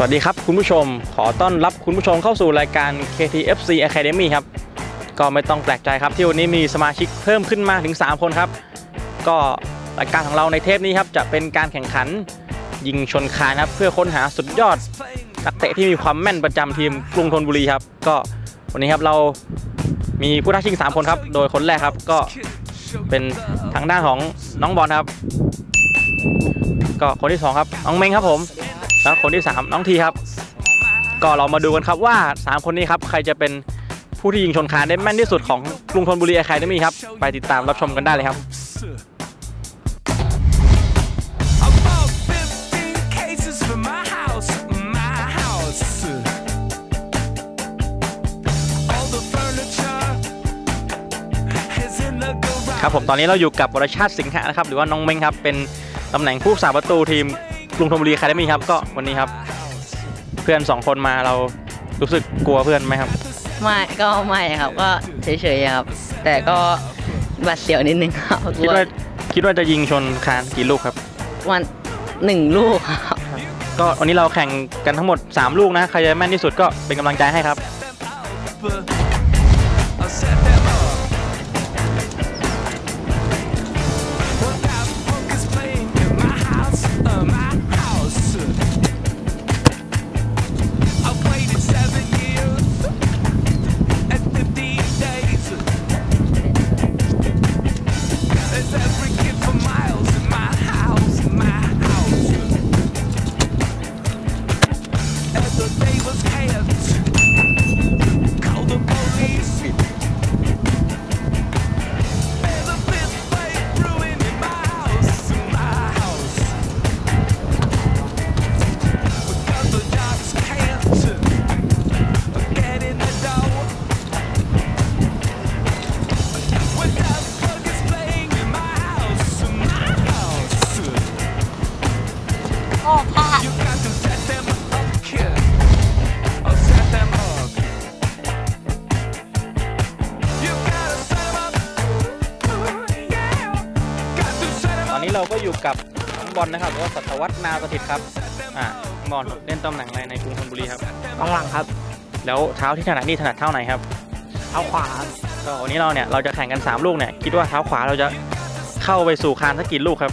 สวัสดีครับคุณผู้ชมขอต้อนรับคุณผู้ชมเข้าสู่รายการ KTFC Academy ครับ ก็ไม่ต้องแปลกใจครับที่วันนี้มีสมาชิกเพิ่มขึ้นมาถึง 3 คนครับ ก็รายการของเราในเทปนี้ครับจะเป็นการแข่งขันยิงชนคานครับเพื่อค้นหาสุดยอดนักเตะที่มีความแม่นประจำทีมกรุงธนบุรีครับ ก็วันนี้ครับเรามีผู้ท้าชิง 3 คนครับ โดยคนแรกครับก็เป็นทางด้านของน้องบอลครับ ก็คนที่สองครับน้องเม้งครับผม แล้วคนที่ 3 น้องทีครับ ก็เรามาดูกันครับว่า 3 คนนี้ครับใครจะเป็นผู้ที่ยิงชนคานได้แม่นที่สุดของกรุงธนบุรีไอะคาเดมี่ครับ ไปติดตามรับชมกันได้เลยครับครับผมตอนนี้เราอยู่กับวรชาติสิงหะนะครับ หรือว่าน้องเม้งครับ เป็นตำแหน่งผู้รักษาประตูทีม กรุงธนบุรีอะคาเดมี่ครับก็วันนี้ครับ เพื่อน2คนมาเรารู้สึกกลัวเพื่อนไหมครับ ไม่ก็ไม่ครับก็เฉยๆครับ แต่ก็บาดเสียวนิดนึงครับคิดว่าคิดว่าจะยิงชนคานกี่ลูกครับ วันหนึ่งลูกครับ ก็วันนี้เราแข่งกันทั้งหมด 3 ลูกนะ ใครจะแม่นที่สุดก็เป็นกำลังใจให้ครับ ก็อยู่กับน้องบอลนะครับหรือว่าสัตวัฒน์นาสถิตครับอ่าน้องบอลเล่นตำแหน่งอะไรในกรุงธนบุรีครับกองหลังครับ แล้วเท้าที่ถนัดนี่ถนัดเท้าไหนครับเอาขวาก็วันนี้เราเนี่ยเราจะแข่งกัน 3 ลูกเนี่ยคิดว่าเท้าขวาเราจะเข้าไปสู่คานสักกี่ลูกครับ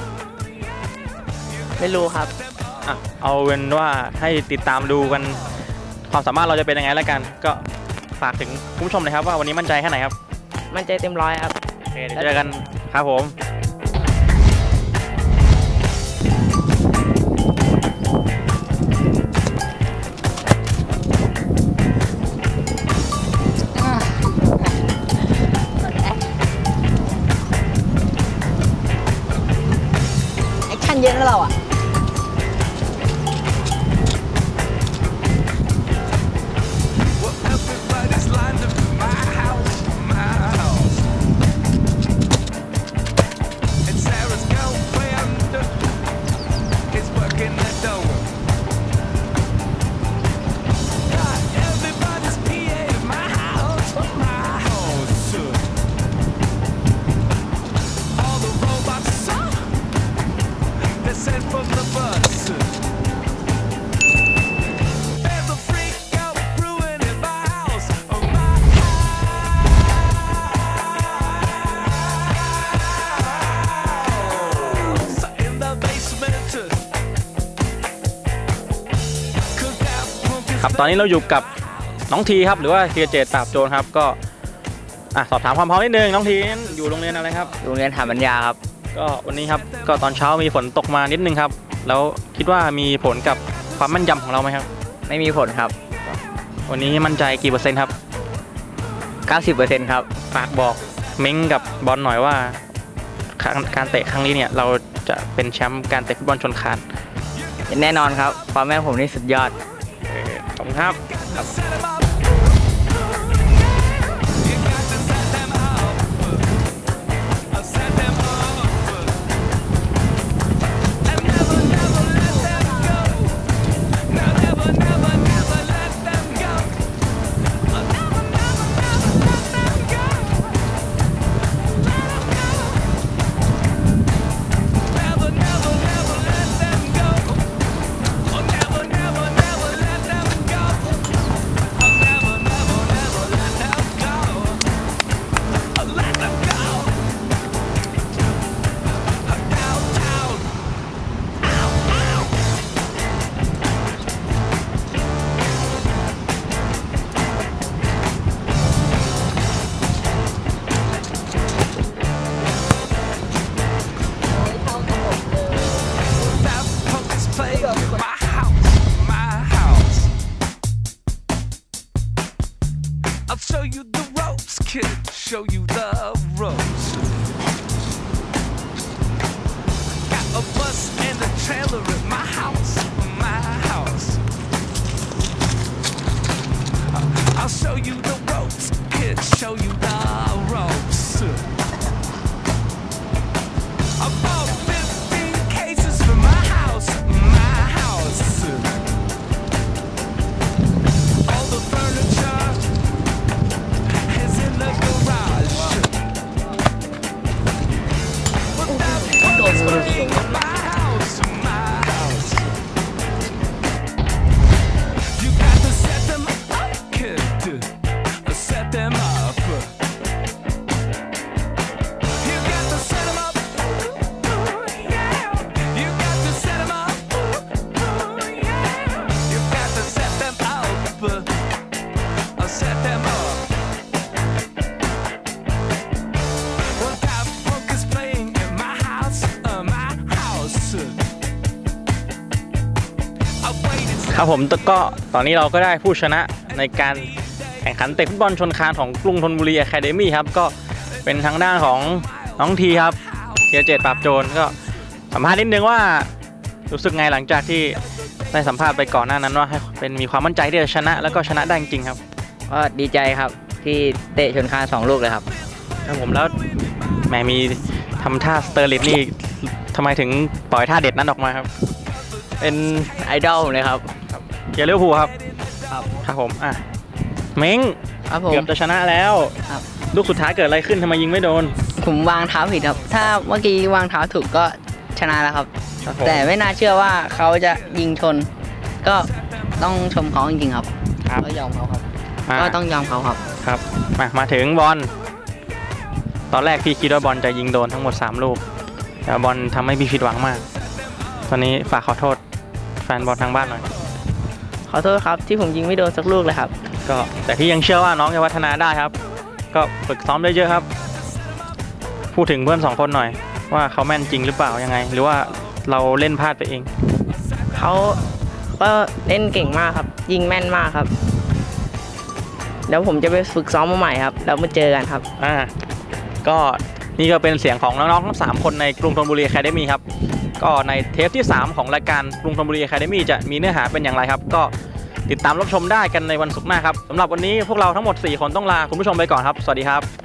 ไม่รู้ครับอะเอาเป็นว่าให้ติดตามดูกันความสามารถเราจะเป็นยังไงแล้วกัน ก็ฝากถึงคุณผู้ชมหนะครับว่าวันนี้มั่นใจแค่ไหนครับ มันใจเต็มร้อยครับโอเคเดี๋ยวเจอกันครับผม แอค ตอนนี้เราอยู่กับน้องทีครับ หรือว่าเทียเจตปราบโจรครับก็อะสอบถามความพร้อมนิดนึงน้องทีอยู่โรงเรียนอะไรครับ โรงเรียนถาปัญญาครับ ก็วันนี้ครับก็ตอนเช้ามีฝนตกมานิดนึงครับ แล้วคิดว่ามีผลกับความมั่นยำของเราไหมครับ ไม่มีผลครับ วันนี้มั่นใจกี่เปอร์เซ็นต์ครับ 90%ครับ ฝากบอกเม้งกับบอลหน่อยว่าการการเตะครั้งนี้เนี่ยเราจะเป็นแชมป์การเตะฟุตบอลชนคานแน่นอนครับ ความแม่นผมนี่สุดยอดเออ ขอบคุณครับ kid, show you the ropes. Got a bus and a trailer at my house, my house. I'll show you the ropes, kid, show you the Gracias. ครับผมก็ตอนนี้เราก็ได้ผู้ชนะในการแข่งขันเตะฟุตบอลชนคานของกรุงธนบุรีอะคาเดมี่ครับก็เป็นทางด้านของน้องทีครับเทียเจตปราบโจรก็สัมภาษณ์นิดนึงว่ารู้สึกไงหลังจากที่ได้สัมภาษณ์ไปก่อนหน้านั้นว่าให้เป็นมีความมั่นใจที่จะชนะแล้วก็ชนะได้จริงๆครับก็ดีใจครับที่เตะชนคานสองลูกเลยครับครับผมแล้วแหมมีทำท่าสเตอร์ลิตนี่ทำไมถึงปล่อยท่าเด็ดนั้นออกมาครับ เป็นไอดอลผมเลยครับ เกียร์ลิเวอร์พูลครับ ครับ ครับผมอะเม้งครับผม เกือบจะชนะแล้วครับ ลูกสุดท้ายเกิดอะไรขึ้นทำไมยิงไม่โดนผมวางเท้าผิดครับ ถ้าเมื่อกี้วางเท้าถูกก็ชนะแล้วครับ ครับผมแต่ไม่น่าเชื่อว่าเขาจะยิงชน ก็ต้องชมเขาจริงๆครับครับก็ยอมเขาครับ มาก็ต้องยอมเขาครับ ครับมามาถึงบอลตอนแรกพี่คิดว่าบอลจะยิงโดนทั้งหมด 3 ลูก แต่บอลทำให้พี่ผิดหวังมาก ตอนนี้ฝากขอโทษ แฟนบอลทางบ้านหน่อยข อโทษครับที่ผมยิงไม่โดนสักลูกเลยครับ ก็แต่พี่ยังเชื่อว่าน้องจะพัฒนาได้ครับ ก็ฝึกซ้อมเยอะๆครับ พูดถึงเพื่อนสองคนหน่อย ว่าเขาแม่นจริงหรือเปล่ายังไง หรือว่าเราเล่นพลาดไปเอง เขาก็เล่นเก่งมากครับ ยิงแม่นมากครับเดี๋ยวผมจะไปฝึกซ้อมมาใหม่ครับ แล้วมาเจอกันครับ อ่า ก็ นี่ก็เป็นเสียงของน้องๆทั้งสามคนในกรุงธนบุรีแคดเดมี่ครับ ก็ในเทปที่ 3 ของรายการกรุงธนบุรีแคดเดมี่จะมีเนื้อหาเป็นอย่างไรครับ ก็ติดตามรับชมได้กันในวันศุกร์หน้าครับสำหรับวันนี้พวกเราทั้งหมด 4 คนต้องลาคุณผู้ชมไปก่อนครับ สวัสดีครับ